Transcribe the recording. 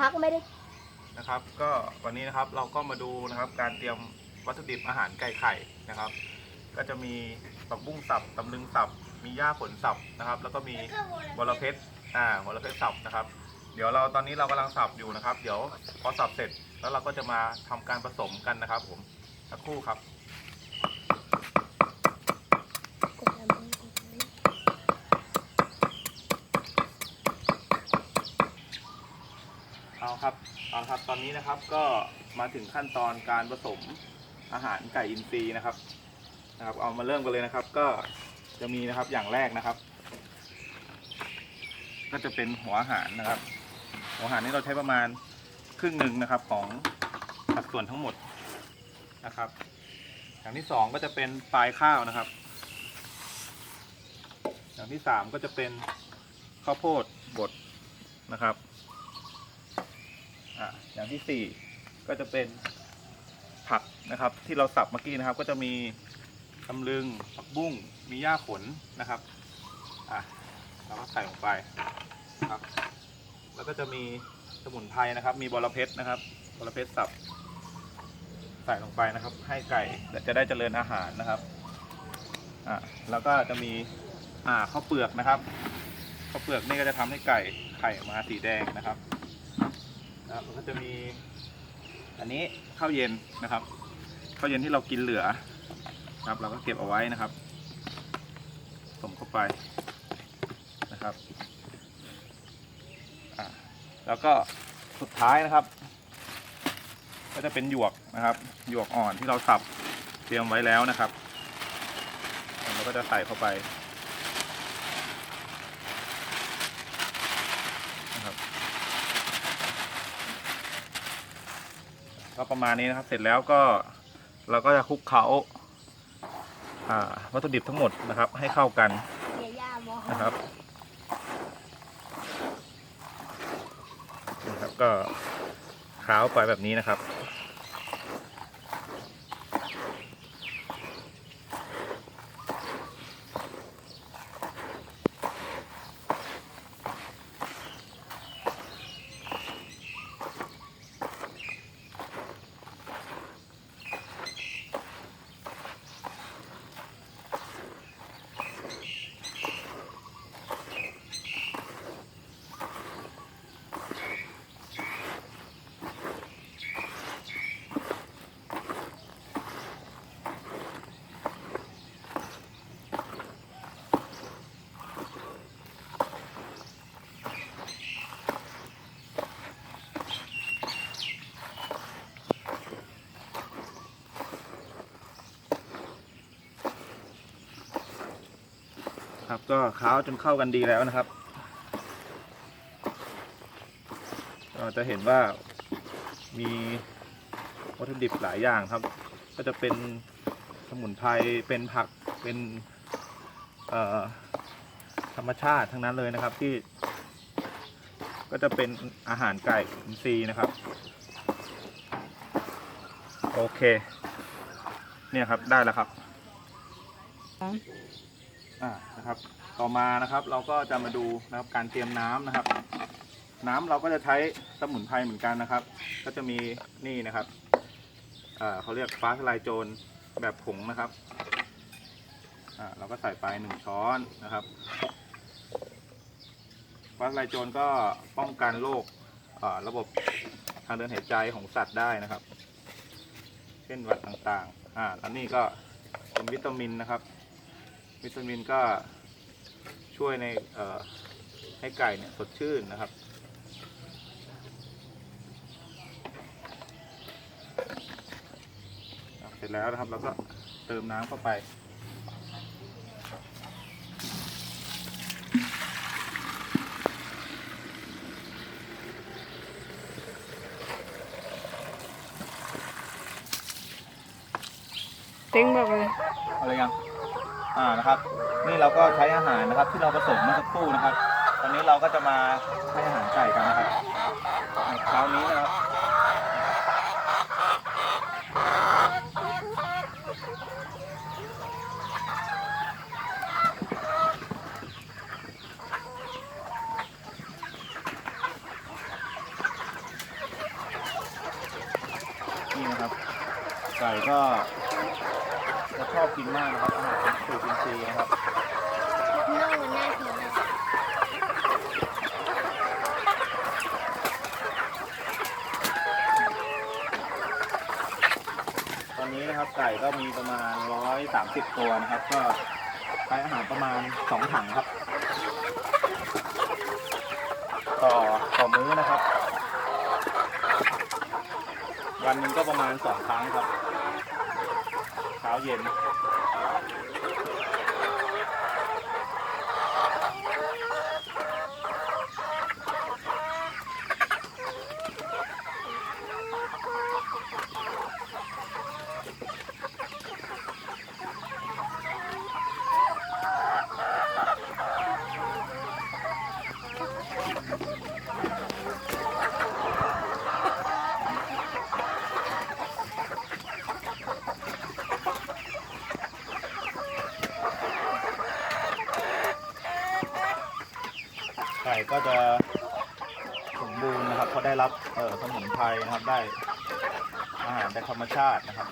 พักไม่ได้นะครับก็วันนี้นะครับเราก็มาดูนะครับการเตรียมวัตถุดิบอาหารไก่ไข่นะครับ ก็จะมีผักบุ้งสับตำลึงสับ มีหญ้าผลสับนะครับ แล้วก็มีวรเพชรอ่าวรเพชรสับนะครับ เดี๋ยวเราตอนนี้เรากำลังสับอยู่นะครับ เดี๋ยวพอสับเสร็จแล้วเราก็จะมาทำการผสมกันนะครับ ผมสักครู่ครับ เอา ครับเอาครับ ตอนนี้นะครับก็มาถึงขั้นตอนการผสมอาหารไก่อินทรีย์นะครับ นะครับ เอามาเริ่มกันเลยนะครับ ก็จะมีนะครับอย่างแรกนะครับ ก็จะเป็นหัวอาหารนะครับ หัวอาหารนี้เราใช้ประมาณครึ่งหนึ่งนะครับของสัดส่วนทั้งหมดนะครับ อย่างที่สองก็จะเป็นปลายข้าวนะครับ อย่างที่สามก็จะเป็นข้าวโพดบดนะครับ อย่างที่สี่ก็จะเป็นผักนะครับ ที่เราสับเมื่อกี้นะครับ ก็จะมีตำลึงผักบุ้งมีหญ้าขนนะครับอะเราก็ใส่ลงไปครับ แล้วก็จะมีสมุนไพรนะครับ มีบอระเพ็ดนะครับบอระเพ็ดสับ ใส่ลงไปนะครับ ให้ไก่จะได้เจริญอาหารนะครับอะแล้วก็จะมีอ่าข้าวเปลือกนะครับข้าวเปลือกนี่ก็จะทำให้ไก่ไข่ออกมาสีแดงนะครับ นะครับแล้วก็จะมีอันนี้ข้าวเย็นนะครับข้าวเย็นที่เรากินเหลือครับ เราก็เก็บเอาไว้นะครับสมเข้าไปนะครับแล้วก็สุดท้ายนะครับ ก็จะเป็นหยวกนะครับ หยวกอ่อนที่เราสับเตรียมไว้แล้วนะครับเราก็จะใส่เข้าไปนะครับ ก็ประมาณนี้นะครับ เสร็จแล้วก็เราก็จะคลุกเขาอ่าวัตถุดิบทั้งหมดนะครับ ให้เข้ากันนะครับนะครับ ก็เคล้าไปแบบนี้นะครับ ก็เคล้าจนเข้ากันดีแล้วนะครับก็จะเห็นว่ามีวัตถุดิบหลายอย่างครับ ก็จะเป็นสมุนไพรเป็นผักเป็นธรรมชาติทั้งนั้นเลยนะครับที่ ก็จะเป็นอาหารไก่อินทรีย์นะครับ โอเค เนี่ยครับได้แล้วครับ อ่านะครับ ต่อมานะครับเราก็จะมาดูนะครับการเตรียมน้ำนะครับ น้ำเราก็จะใช้สมุนไพรเหมือนกันนะครับ ก็จะมีนี่นะครับอ่าเขาเรียกฟ้าทลายโจรแบบผงนะครับอ่าเราก็ใส่ไปหนึ่งช้อนนะครับฟ้าทลายโจรก็ป้องกันโรคอ่าระบบทางเดินหายใจของสัตว์ได้นะครับ เช่นหวัดต่างๆอ่าแล้วนี่ก็เป็นวิตามินนะครับ วิตามินก็ช่วยในเอ่อให้ไก่เนี่ยสดชื่นนะครับ เสร็จแล้วนะครับเราก็เติมน้ำเข้าไปเต็งบอกเลยเอาเลยยัง อ่านะครับ นี่เราก็ใช้อาหารนะครับ ที่เราผสมเมื่อสักครู่นะครับ ตอนนี้เราก็จะมาให้อาหารไก่กันนะครับเช้านี้นะครับนี่นะครับ ไก่ก็ อบกินมากนะครับอาหารสูตรอินทรีย์นะครับน่อมันน่ากินมากตอนนี้นะครับไก่ก็มีประมาณ130ตัวนะครับ ก็ใช้อาหารประมาณ2ถังครับ ต่อต่อมื้อนะครับ วันหนึ่งก็ประมาณ2ครั้งครับ เช้าเย็น ก่ก็จะสมบูรณ์นะครับเพราะได้รับสมุนไพรนะครับได้อาหารจากธรรมชาตินะครับ